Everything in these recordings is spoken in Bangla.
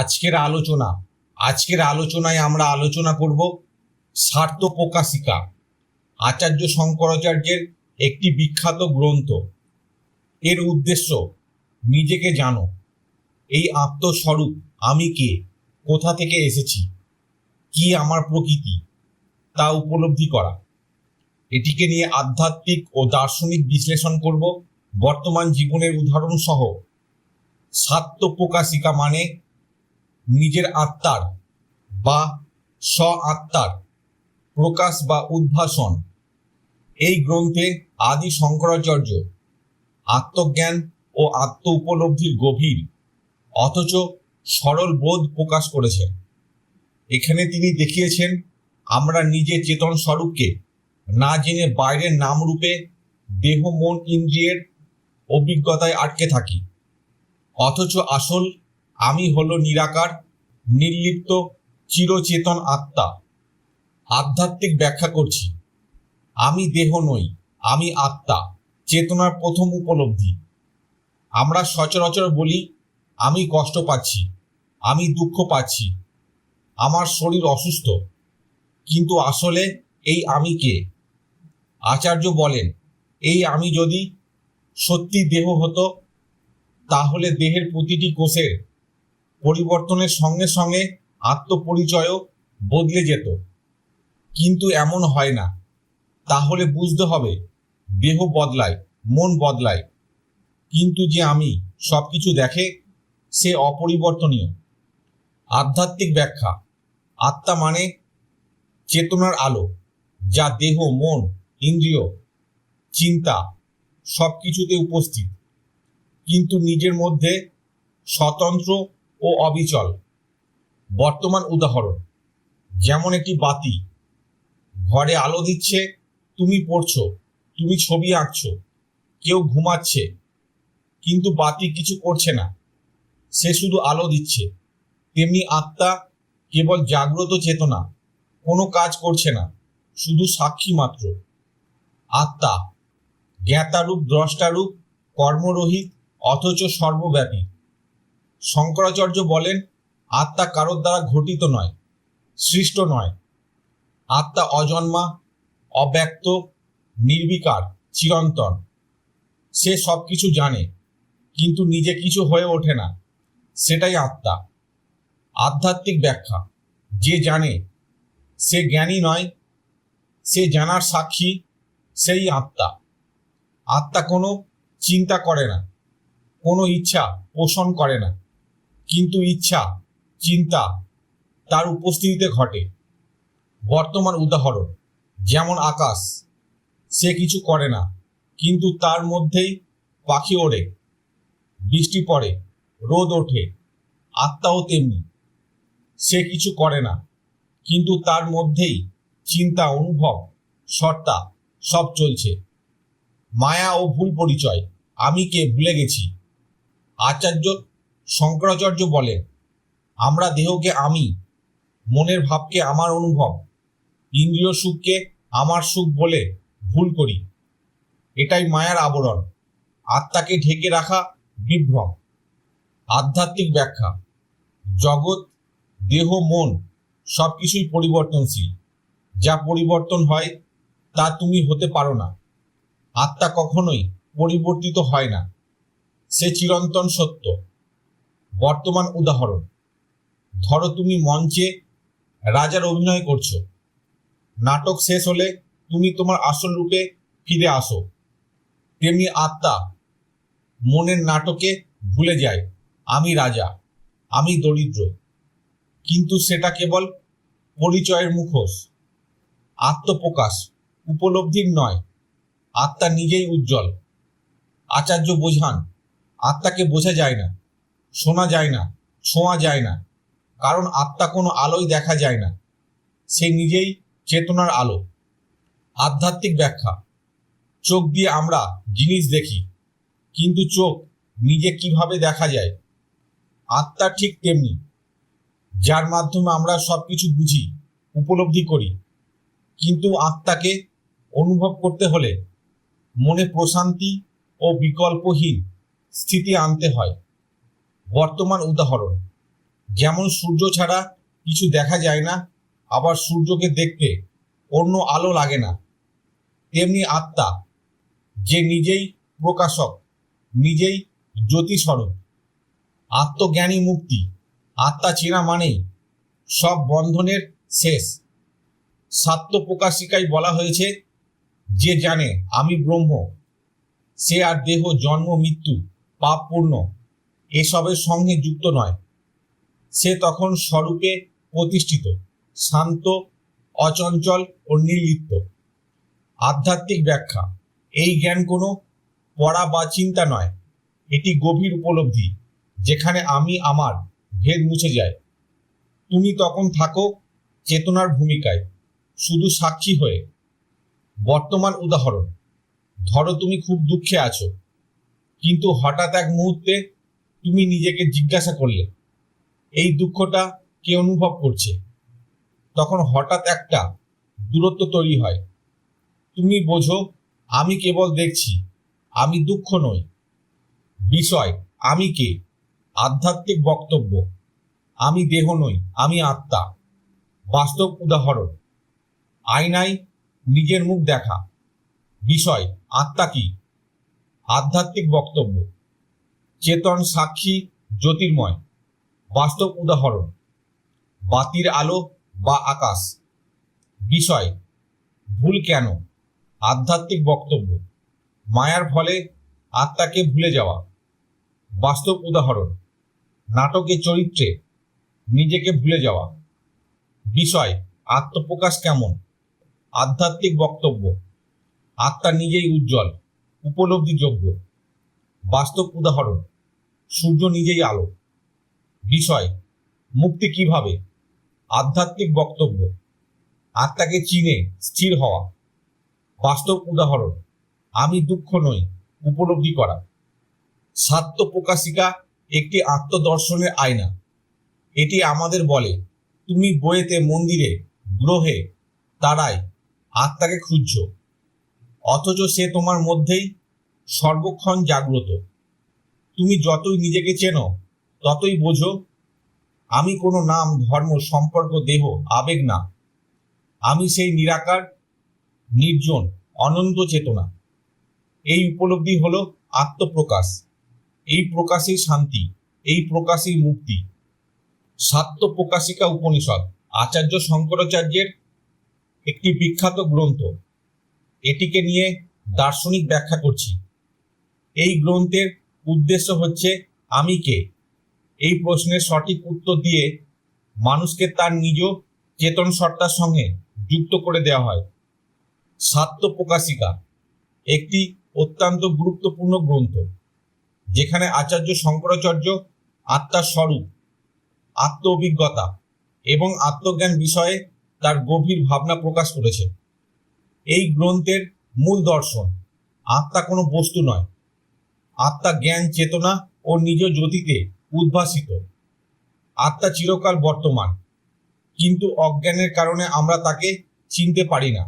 আজকের আলোচনা, আজকের আলোচনায় আমরা আলোচনা করব স্বার্থ প্রকাশিকা। আচার্য শঙ্করাচার্যের একটি বিখ্যাত গ্রন্থ। এর উদ্দেশ্য, নিজেকে জানো। এই আত্মস্বরূপ আমি কে? কোথা থেকে এসেছি? কি আমার প্রকৃতি? তা উপলব্ধি করা। এটিকে নিয়ে আধ্যাত্মিক ও দার্শনিক বিশ্লেষণ করব বর্তমান জীবনের উদাহরণ সহ স্বার্থ প্রকাশিকা মানে নিজের আত্মার বা স্ব আত্মার প্রকাশ বা উদ্ভাসন। এই গ্রন্থে আদি শঙ্করাচার্য আত্মজ্ঞান ও আত্ম উপলব্ধির গভীর অথচ সরল বোধ প্রকাশ করেছেন। এখানে তিনি দেখিয়েছেন, আমরা নিজের চেতন স্বরূপকে না জেনে বাইরের নামরূপে দেহ, মন, ইন্দ্রিয়ের অভিজ্ঞতায় আটকে থাকি। অথচ আসল আমি হলো নিরাকার, নির্লিপ্ত, চিরচেতন আত্মা। আধ্যাত্মিক ব্যাখ্যা করছি। আমি দেহ নই, আমি আত্মা, চেতনার প্রথম উপলব্ধি। আমরা সচরাচর বলি, আমি কষ্ট পাচ্ছি, আমি দুঃখ পাচ্ছি, আমার শরীর অসুস্থ। কিন্তু আসলে এই আমি কে? আচার্য বলেন, এই আমি যদি সত্যি দেহ হতো, তাহলে দেহের প্রতিটি কোষের পরিবর্তনের সঙ্গে সঙ্গে আত্মপরিচয়ও বদলে যেত। কিন্তু এমন হয় না। তাহলে বুঝতে হবে, দেহ বদলায়, মন বদলায়। কিন্তু যে আমি সব কিছু দেখে, সে অপরিবর্তনীয়। আধ্যাত্মিক ব্যাখ্যা, আত্মা মানে চেতনার আলো, যা দেহ, মন, ইন্দ্রিয়, চিন্তা সব কিছুতে উপস্থিত। কিন্তু নিজের মধ্যে স্বতন্ত্র ও অবিচল। বর্তমান উদাহরণ, যেমন একটি বাতি। ঘরে আলো দিচ্ছে, তুমি পড়ছো, তুমি ছবি আঁকছো, কেউ ঘুমাচ্ছে, কিন্তু বাতি কিছু করছে না। সে শুধু আলো দিচ্ছে। তেমনি আত্মা কেবল জাগ্রত চেতনা, কোনো কাজ করছে না, শুধু সাক্ষী মাত্র। আত্মা, জ্ঞাতারূপ, দ্রষ্টারূপ কর্মরহিত অথচ সর্বব্যাপী। শঙ্করাচার্য বলেন, আত্মা কারোর দ্বারা ঘটিত নয়, সৃষ্ট নয়। আত্মা অজন্মা, অব্যক্ত, নির্বিকার, চিরন্তন। সে সব কিছু জানে, কিন্তু নিজে কিছু হয়ে ওঠে না। সেটাই আত্মা। আধ্যাত্মিক ব্যাখ্যা। যে জানে, সে জ্ঞানী নয়, সে জানার সাক্ষী, সেই আত্মা। আত্মা কোনো চিন্তা করে না, কোনো ইচ্ছা পোষণ করে না। কিন্তু ইচ্ছা, চিন্তা তার উপস্থিতিতে ঘটে। বর্তমান উদাহরণ, যেমন আকাশ, সে কিছু করে না, কিন্তু তার মধ্যেই পাখি ওড়ে, বৃষ্টি পড়ে, রোদ ওঠে, আত্মাও তেমনি। সে কিছু করে না, কিন্তু তার মধ্যেই চিন্তা, অনুভব, সত্তা সব চলছে। মায়া ও ভুল পরিচয়, আমি কে ভুলে গেছি। আচার্য শঙ্করাচার্য বলেন, আমরা দেহকে আমি, মনের ভাবকে আমার অনুভব, ইন্দ্রিয় সুখকে আমার সুখ বলে ভুল করি। এটাই মায়ার আবরণ, আত্মাকে ঢেকে রাখা বিভ্রম। আধ্যাত্মিক ব্যাখ্যা, জগৎ, দেহ, মন সব কিছুই পরিবর্তনশীল। যা পরিবর্তন হয়, তা তুমি হতে পারো না। আত্মা কখনোই পরিবর্তিত হয় না। সে চিরন্তন সত্য। বর্তমান উদাহরণ। ধরো তুমি মঞ্চে রাজার অভিনয় করছ। নাটক শেষ হলে তুমি তোমার আসল রূপে ফিরে আসো। তেমনি আত্মা মনের নাটকে ভুলে যায়, আমি রাজা, আমি দরিদ্র। কিন্তু সেটা কেবল পরিচয়ের মুখোশ। আত্মপ্রকাশ উপলব্ধির নয়, আত্মা নিজেই উজ্জ্বল। আচার্য বোঝান, আত্মাকে বোঝা যায় না। শোনা যায় না, ছোঁয়া যায় না। কারণ আত্মা কোনো আলোই দেখা যায় না। সে নিজেই চেতনার আলো। আধ্যাত্মিক ব্যাখ্যা। চোখ দিয়ে আমরা জিনিস দেখি, কিন্তু চোখ নিজে কীভাবে দেখা যায়? আত্মা ঠিক তেমনি। যার মাধ্যমে আমরা সব কিছু বুঝি, উপলব্ধি করি। কিন্তু আত্মাকে অনুভব করতে হলে মনে প্রশান্তি ও বিকল্পহীন স্থিতি আনতে হয়। বর্তমান উদাহরণ। যেমন সূর্য ছাড়া কিছু দেখা যায় না, আবার সূর্যকে দেখতে অন্য আলো লাগে না। তেমনি আত্মা, যে নিজেই প্রকাশক, নিজেই জ্যোতিস্বরূপ আত্মজ্ঞানী মুক্তি, আত্মা চেনা মানেই সব বন্ধনের শেষ। সাত্য প্রকাশিকায় বলা হয়েছে, যে জানে আমি ব্রহ্ম, সে আর দেহ, জন্ম, মৃত্যু, পাপ পূর্ণ এসবের সঙ্গে যুক্ত নয়। সে তখন স্বরূপে প্রতিষ্ঠিত, শান্ত, অচঞ্চল ও নির্লিপ্ত। আধ্যাত্মিক ব্যাখ্যা। এই জ্ঞান কোনো পড়া বা চিন্তা নয়। এটি গভীর উপলব্ধি, যেখানে আমি আমার ভেদ মুছে যায় তুমি তখন থাকো চেতনার ভূমিকায়, শুধু সাক্ষী হয়ে। বর্তমান উদাহরণ, ধরো তুমি খুব দুঃখে আছো, কিন্তু হঠাৎ এক মুহূর্তে তুমি নিজেকে জিজ্ঞাসা করলে এই দুঃখটা কে অনুভব করছে? তখন হঠাৎ একটা দূরত্ব তৈরি হয়। তুমি বোঝো, আমি কেবল দেখছি, আমি দুঃখ নই। বিষয়, আমি কে? আধ্যাত্মিক বক্তব্য, আমি দেহ নই, আমি আত্মা। বাস্তব উদাহরণ, আয়নায় নিজের মুখ দেখা। বিষয়, আত্মা কি? আধ্যাত্মিক বক্তব্য। চেতন সাক্ষী জ্যোতির্ময়। বাস্তব উদাহরণ, বাতির আলো বা আকাশ। বিষয়, ভুল কেন? আধ্যাত্মিক বক্তব্য, মায়ার ফলে আত্মাকে ভুলে যাওয়া। বাস্তব উদাহরণ নাটকের চরিত্রে নিজেকে ভুলে যাওয়া। বিষয়, আত্মপ্রকাশ কেমন? আধ্যাত্মিক বক্তব্য, আত্মা নিজেই উজ্জ্বল, উপলব্ধিযোগ্য। বাস্তব উদাহরণ সূর্য নিজেই আলো। বিষয়, মুক্তি কীভাবে? আধ্যাত্মিক বক্তব্য। আত্মাকে চিনে স্থির হওয়া। বাস্তব উদাহরণ, আমি দুঃখ নই, উপলব্ধি করা। সাত্য প্রকাশিকা একটি আত্মদর্শনের আয়না। এটি আমাদের বলে, তুমি বইয়েতে মন্দিরে, গ্রহে তারাই আত্মাকে খুঁজছ। অথচ সে তোমার মধ্যেই সর্বক্ষণ জাগ্রত। তুমি যতই নিজেকে চেনো, ততই বোঝো, আমি কোনো নাম, ধর্ম, সম্পর্ক দেহ আবেগ না। আমি সেই নিরাকার, নির্জন, অনন্ত চেতনা। এই উপলব্ধি হলো আত্মপ্রকাশ। এই প্রকাশই শান্তি, এই প্রকাশই মুক্তি। সাত্য প্রকাশিকা উপনিষদ, আচার্য শঙ্করাচার্যের একটি বিখ্যাত গ্রন্থ। এটিকে নিয়ে দার্শনিক ব্যাখ্যা করছি। এই গ্রন্থের উদ্দেশ্য হচ্ছে আমি কে? এই প্রশ্নের সঠিক উত্তর দিয়ে মানুষকে তার নিজ চেতন সত্তার সঙ্গে যুক্ত করে দেওয়া হয়। সাত্য প্রকাশিকা একটি অত্যন্ত গুরুত্বপূর্ণ গ্রন্থ, যেখানে আচার্য শঙ্করাচার্য আত্মার স্বরূপ, আত্ম অভিজ্ঞতা এবং আত্মজ্ঞান বিষয়ে তার গভীর ভাবনা প্রকাশ করেছে। এই গ্রন্থের মূল দর্শন আত্মা কোনো বস্তু নয় আত্মা জ্ঞান চেতনা ও নিজ জ্যোতিতে উদ্ভাসিত। আত্মা চিরকাল বর্তমান, কিন্তু অজ্ঞানের কারণে আমরা তাকে চিনতে পারি না।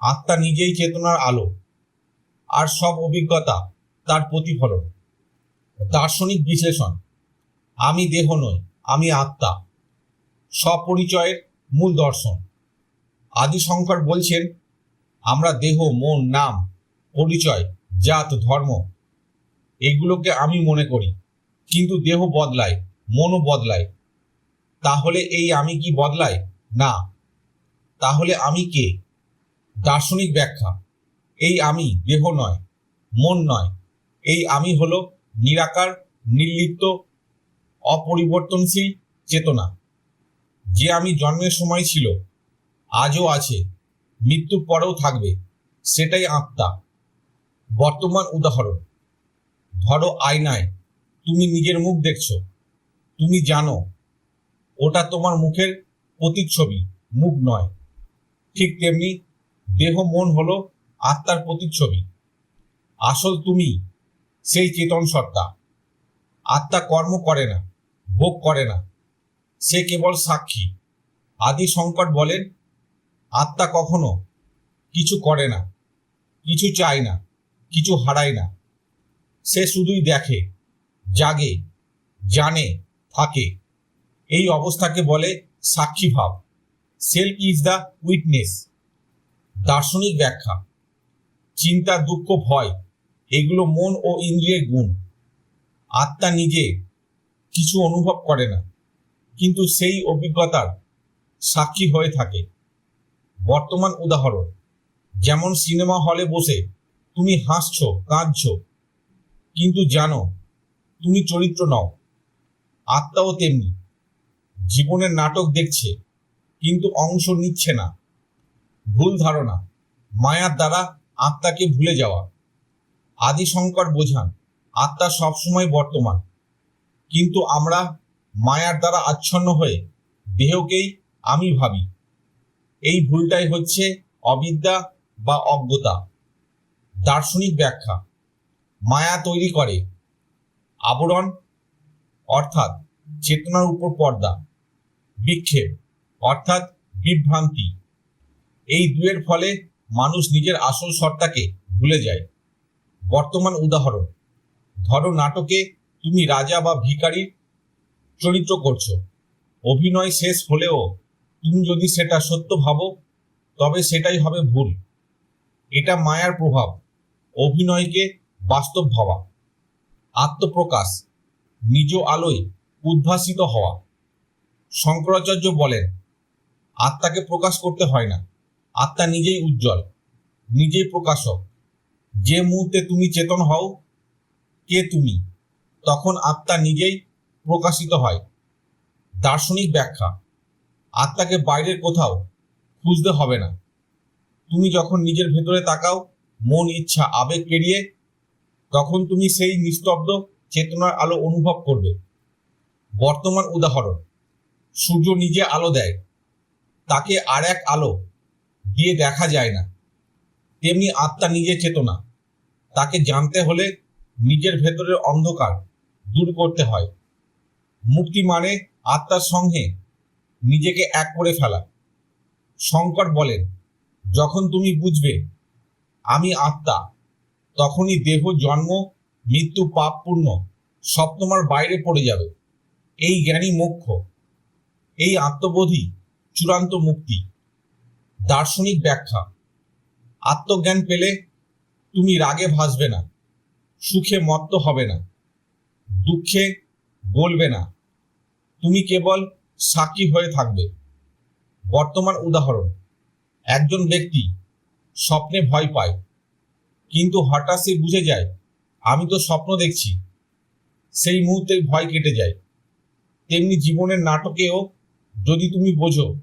আত্মা নিজেই চেতনার আলো, আর সব অভিজ্ঞতা তার প্রতিফলন। দার্শনিক বিশ্লেষণ, আমি দেহ নই, আমি আত্মা। স্বপরিচয়ের মূল দর্শন। আদি শঙ্কর বলছেন, আমরা দেহ, মন, নাম, পরিচয়, জাত, ধর্ম এগুলোকে আমি মনে করি, কিন্তু দেহ বদলায়, মনও বদলায়। তাহলে এই আমি কি বদলায়? না। তাহলে আমি কে? দার্শনিক ব্যাখ্যা। এই আমি দেহ নয়, মন নয়। এই আমি হলো নিরাকার, নির্লিপ্ত, অপরিবর্তনশীল চেতনা। যে আমি জন্মের সময় ছিল, আজও আছে, মৃত্যুর পরেও থাকবে, সেটাই আত্মা। বর্তমান উদাহরণ। ধরো আয়নায়, তুমি নিজের মুখ দেখছ, তুমি জানো, ওটা তোমার মুখের প্রতিচ্ছবি, মুখ নয়। ঠিক তেমনি দেহ, মন হলো আত্মার প্রতিচ্ছবি। আসল তুমি, সেই চেতন সত্তা। আত্মা কর্ম করে না, ভোগ করে না, সে কেবল সাক্ষী। আদি সংকট বলেন, আত্মা কখনো কিছু করে না, কিছু চায় না, কিছু হারায় না। সে শুধুই দেখে, জাগে, জানে, থাকে। এই অবস্থাকে বলে সাক্ষী ভাব সেলফ ইজ দ্য উইটনেস। দার্শনিক ব্যাখ্যা। চিন্তা, দুঃখ, ভয়, এগুলো মন ও ইন্দ্রিয়ের গুণ। আত্মা নিজে কিছু অনুভব করে না, কিন্তু সেই অভিজ্ঞতার সাক্ষী হয়ে থাকে। বর্তমান উদাহরণ, যেমন সিনেমা হলে বসে, তুমি হাসছো, কাঁদছো কিন্তু জানো, তুমি চরিত্র নও। আত্মাও তেমনি। জীবনের নাটক দেখছে, কিন্তু অংশ নিচ্ছে না। ভুল ধারণা, মায়ার দ্বারা আত্মাকে ভুলে যাওয়া। আদি শঙ্কর বোঝান, আত্মা সবসময় বর্তমান। কিন্তু আমরা মায়ার দ্বারা আচ্ছন্ন হয়ে দেহকেই আমি ভাবি। এই ভুলটাই হচ্ছে অবিদ্যা বা অজ্ঞতা। দার্শনিক ব্যাখ্যা। মায়া তৈরি করে। আবরণ, অর্থাৎ চেতনার উপর পর্দা। বিক্ষেপ, অর্থাৎ বিভ্রান্তি। এই দুয়ের ফলে মানুষ নিজের আসল সত্তাকে ভুলে যায়। বর্তমান উদাহরণ, ধরো নাটকে তুমি রাজা বা ভিখারির চরিত্র করছ। অভিনয় শেষ হলেও তুমি যদি সেটা সত্য ভাবো, তবে সেটাই হবে ভুল। এটা মায়ার প্রভাব। অভিনয়কে বাস্তব ভাবা, আত্মপ্রকাশ, নিজ আলোয় উদ্ভাসিত হওয়া। শঙ্করাচার্য বলেন, আত্মাকে প্রকাশ করতে হয় না, আত্মা নিজেই উজ্জ্বল, নিজেই প্রকাশক। যে মুহূর্তে তুমি চেতন হও, কে তুমি, তখন আত্মা নিজেই প্রকাশিত হয়। দার্শনিক ব্যাখ্যা, আত্মাকে বাইরের কোথাও খুঁজতে হবে না। তুমি যখন নিজের ভেতরে তাকাও, মন, ইচ্ছা, আবেগ পেরিয়ে তখন তুমি সেই নিস্তব্ধ চেতনার আলো অনুভব করবে। বর্তমান উদাহরণ, সূর্য নিজে আলো দেয়, তাকে আর এক আলো দিয়ে দেখা যায় না। তেমনি আত্মা নিজে চেতনা, তাকে জানতে হলে নিজের ভেতরের অন্ধকার দূর করতে হয়। মুক্তি মানে আত্মার সঙ্গে নিজেকে এক করে ফেলা। শঙ্কর বলেন, যখন তুমি বুঝবে, আমি আত্মা তখনই দেহ, জন্ম, মৃত্যু পাপপূর্ণ সব তোমার বাইরে পড়ে যাবে। এই জ্ঞানী মোক্ষ, এই আত্মবোধই চূড়ান্ত মুক্তি। দার্শনিক ব্যাখ্যা, আত্মজ্ঞান পেলে তুমি রাগে ভাসবে না, সুখে মত্ত হবে না, দুঃখে বলবে না, তুমি কেবল সাক্ষী হয়ে থাকবে। বর্তমান উদাহরণ, একজন ব্যক্তি স্বপ্নে ভয় পায়। কিন্তু হঠাৎ সে বুঝে যায়, আমি তো স্বপ্ন দেখছি, সেই মুহূর্তে ভয় কেটে যায়। তেমনি জীবনের নাটকেও যদি তুমি বোঝো,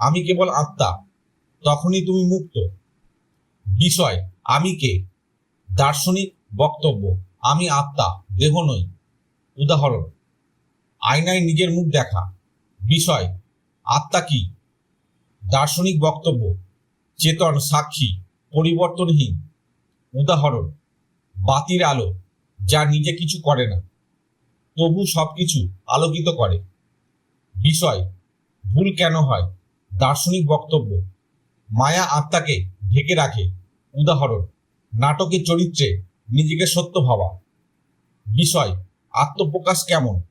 আমি কেবল আত্মা, তখনই তুমি মুক্ত। বিষয়, আমি কে? দার্শনিক বক্তব্য, আমি আত্মা, দেহ নই। উদাহরণ, আয়নায় নিজের মুখ দেখা। বিষয়, আত্মা কি? দার্শনিক বক্তব্য, চেতন, সাক্ষী, পরিবর্তনহীন। উদাহরণ, বাতির আলো, যা নিজে কিছু করে না, তবু সবকিছু আলোকিত করে। বিষয়, ভুল কেন হয়? দার্শনিক বক্তব্য, মায়া আত্মাকে ঢেকে রাখে। উদাহরণ নাটকের চরিত্রে নিজেকে সত্য ভাবা। বিষয়, আত্মপ্রকাশ কেমন?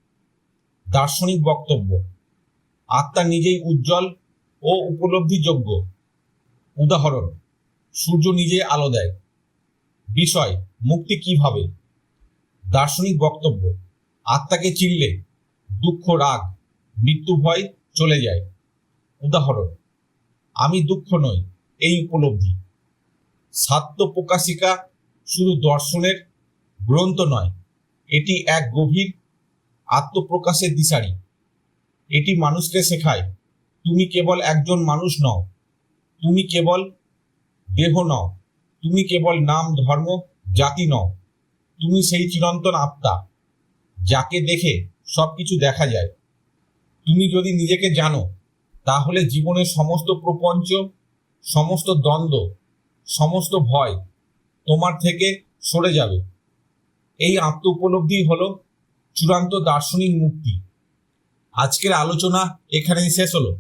দার্শনিক বক্তব্য, আত্মা নিজেই উজ্জ্বল ও উপলব্ধিযোগ্য। উদাহরণ, সূর্য নিজেই আলো দেয়। বিষয়, মুক্তি কীভাবে? দার্শনিক বক্তব্য, আত্মাকে চিনলে দুঃখ, রাগ, মৃত্যু ভয় চলে যায়। উদাহরণ, আমি দুঃখ নই, এই উপলব্ধি। সাত্য প্রকাশিকা শুধু দর্শনের গ্রন্থ নয়, এটি এক গভীর আত্মপ্রকাশের দিশারি। এটি মানুষকে শেখায়, তুমি কেবল একজন মানুষ নও, তুমি কেবল দেহ নও। তুমি কেবল নাম, ধর্ম, জাতি নও, তুমি সেই চিরন্তন আত্মা, যাকে দেখে সব কিছু দেখা যায়। তুমি যদি নিজেকে জানো, তাহলে জীবনের সমস্ত প্রপঞ্চ, সমস্ত দ্বন্দ্ব, সমস্ত ভয় তোমার থেকে সরে যাবে। এই আত্ম উপলব্ধি হলো চূড়ান্ত দার্শনিক মুক্তি। আজকের আলোচনা এখানেই শেষ হলো।